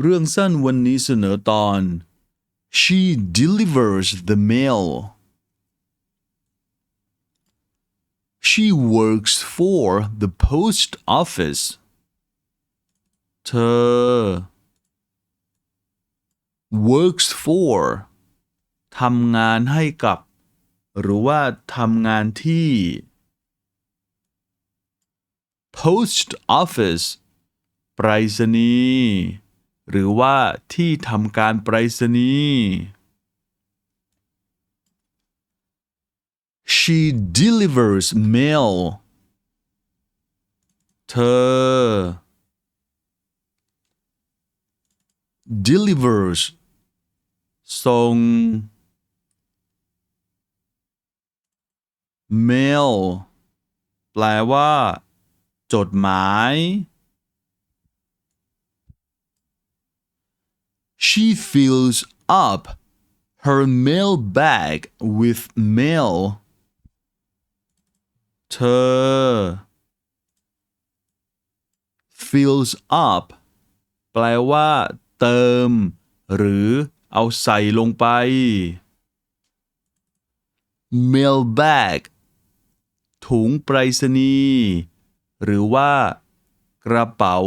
เรื่องสั้นวันนี้เสนอตอน She delivers the mail She works for the post office เธอ works for ทำงานให้กับ หรือว่าทำงานที่ post office ไปรษณีย์ หรือว่าที่ทำการไปรษณีย์ She delivers mail เธอ delivers ส่ง mail แปลว่า จดหมาย She fills up her mail bag with mail เธอ fills up แปลว่า เติม หรือเอาใส่ลงไป mail bag ถุงไปรษณีย์หรือว่า กระเป๋า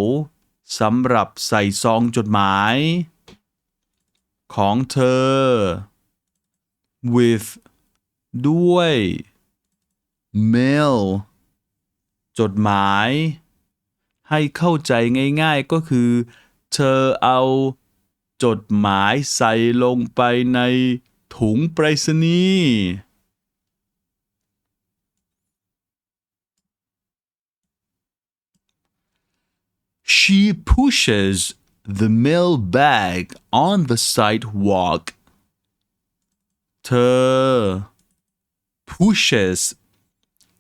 สำหรับใส่ซองจดหมาย ของเธอ with ด้วย mail จดหมาย ให้เข้าใจง่ายๆก็คือ เธอเอาจดหมายใส่ลงไปในถุงไปรษณีย์ She pushes the mail bag on the sidewalk. เธอ pushes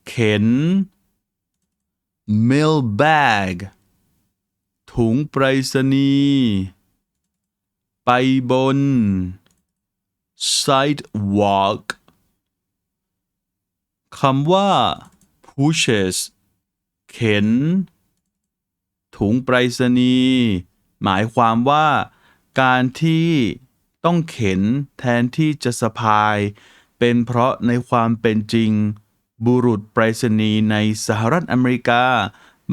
เข็น mail bag ถุงไปรษณีย์ไปบน sidewalk คำว่า pushes เข็น ถุงไปรษณีย์ หมายความว่าการที่ต้องเข็นแทนที่จะสะพาย เป็นเพราะในความเป็นจริง บุรุษไปรษณีย์ในสหรัฐอเมริกา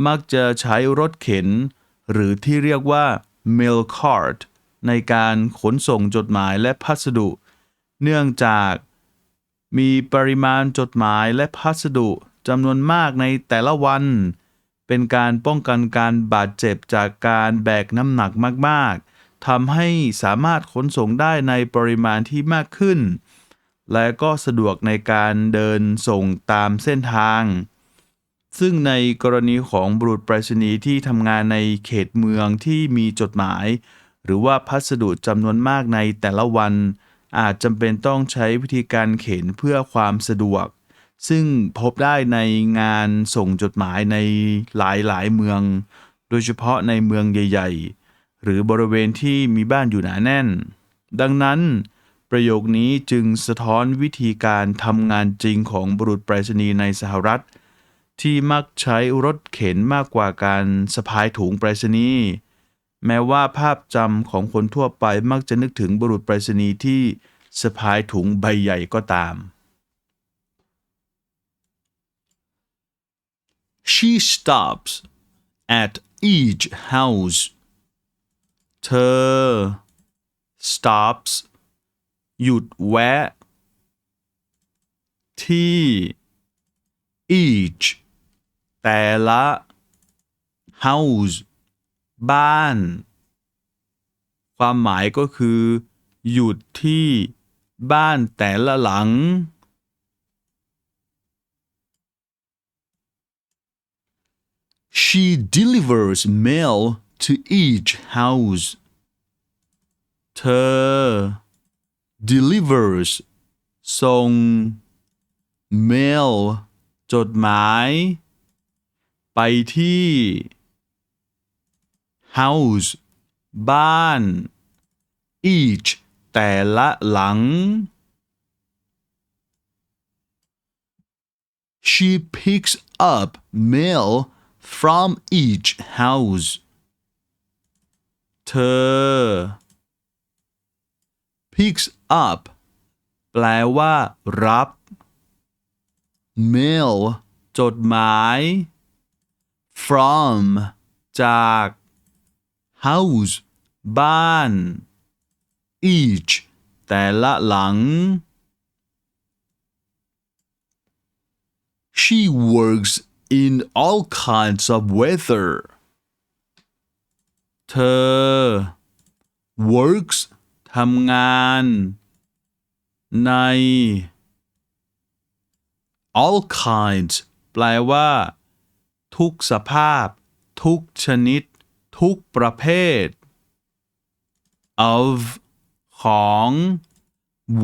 มักจะใช้รถเข็น หรือที่เรียกว่า mail cart ในการขนส่งจดหมายและพัสดุ เนื่องจากมีปริมาณจดหมายและพัสดุจำนวนมากในแต่ละวัน เป็นการป้องกันการบาดเจ็บจากการแบกน้ำหนักมากๆทำให้สามารถขนส่งได้ในปริมาณที่มากขึ้น และก็สะดวกในการเดินส่งตามเส้นทาง ซึ่งในกรณีของบุรุษไปรษณีย์ที่ทำงานในเขตเมืองที่มีจดหมาย หรือว่าพัสดุจำนวนมากในแต่ละวัน อาจจำเป็นต้องใช้วิธีการเข็นเพื่อความสะดวก ซึ่งพบได้ในงานส่งจดหมายในหลายๆ เมือง โดยเฉพาะในเมืองใหญ่ ๆ หรือบริเวณที่มีบ้านอยู่หนาแน่น ดังนั้น ประโยคนี้จึงสะท้อนวิธีการทำงานจริงของบุรุษไปรษณีย์ในสหรัฐ ที่มักใช้รถเข็นมากกว่าการสะพายถุงไปรษณีย์แม้ว่าภาพจำของคนทั่วไปมักจะนึกถึงบุรุษไปรษณีย์ที่สะพายถุงใบใหญ่ก็ตาม She stops at each house เธอ stops หยุดแวะ ที่ each แต่ละ house บ้าน ความหมายก็คือ หยุดที่บ้านแต่ละหลัง She delivers mail to each house เธอ delivers ส่ง mail จดหมาย ไปที่ house บ้าน each แต่ละหลัง She picks up mail from each house เธอ picks up แปลว่า รับ mail จดหมาย from จาก house บ้าน each แต่ละหลัง She works in all kinds of weather เธอ works ทำงาน ใน all kinds แปลว่า ทุกสภาพ ทุกชนิด ทุกประเภท of ของ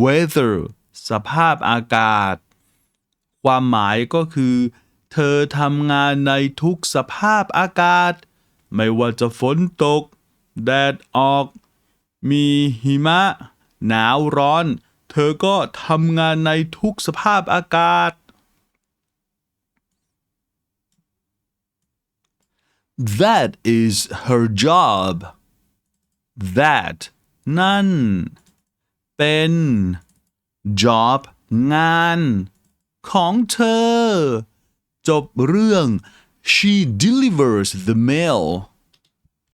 weather สภาพอากาศ ความหมายก็คือ เธอทำงานในทุกสภาพอากาศ ไม่ว่าจะฝนตก แดดออก มีหิมะ หนาวร้อน เธอก็ทำงานในทุกสภาพอากาศ That is her job that นั่น เป็น job งาน ของเธอ จบเรื่อง she delivers the mail